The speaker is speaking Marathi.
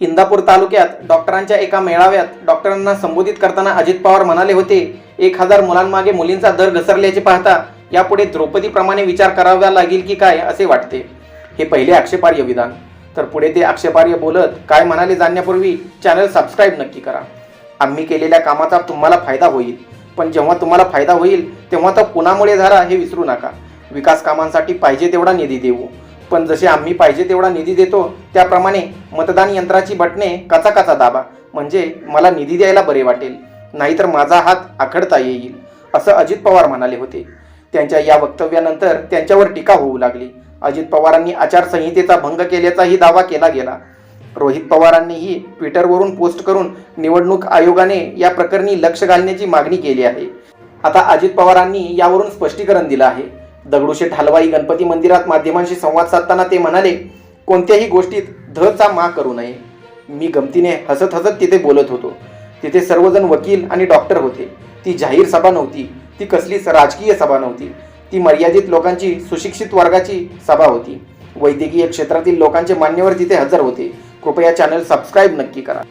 इंदापूर तालुक्यात डॉक्टरांच्या एका मेळाव्यात डॉक्टरांना संबोधित करताना अजित पवार म्हणाले होते एक हजार मुलांमागे मुलींचा दर घसरल्याचे पाहता यापुढे द्रौपदीप्रमाणे विचार करावा लागेल की काय असे वाटते. हे पहिले आक्षेपार्ह विधान. तर पुढे ते आक्षेपार्ह बोलत काय म्हणाले जाणण्यापूर्वी चॅनल सबस्क्राईब नक्की करा. आम्ही केलेल्या कामाचा तुम्हाला फायदा होईल. पण जेव्हा तुम्हाला फायदा होईल तेव्हा तो कुणामुळे झाला हे विसरू नका. विकास कामांसाठी पाहिजे तेवढा निधी देऊ. पण जसे आम्ही पाहिजे तेवढा निधी देतो त्याप्रमाणे मतदान यंत्राची बटणे कचा कचा दाबा. म्हणजे मला निधी द्यायला बरे वाटेल नाहीतर माझा हात आखडता येईल असं अजित पवार म्हणाले होते. त्यांच्या या वक्तव्यानंतर त्यांच्यावर टीका होऊ लागली. अजित पवारांनी आचारसंहितेचा भंग केल्याचाही दावा केला गेला. रोहित पवारांनीही ट्विटरवरून पोस्ट करून निवडणूक आयोगाने या प्रकरणी लक्ष घालण्याची मागणी केली आहे. आता अजित पवारांनी यावरून स्पष्टीकरण दिलं आहे. दगडूशेठ हलवाई गणपती मंदिरात माध्यमांशी संवाद साधताना ते म्हणाले कोणत्याही गोष्टीत धचा मा करू नये. मी गमतीने हसत हसत तिथे बोलत होतो. तिथे सर्वजण वकील आणि डॉक्टर होते. ती जाहीर सभा नव्हती. ती कसलीच राजकीय सभा नव्हती. ती मर्यादित लोकांची सुशिक्षित वर्गाची सभा होती. वैद्यकीय क्षेत्रातील लोकांचे मान्यवर तिथे हजर होते. कृपया चॅनल सबस्क्राईब नक्की करा.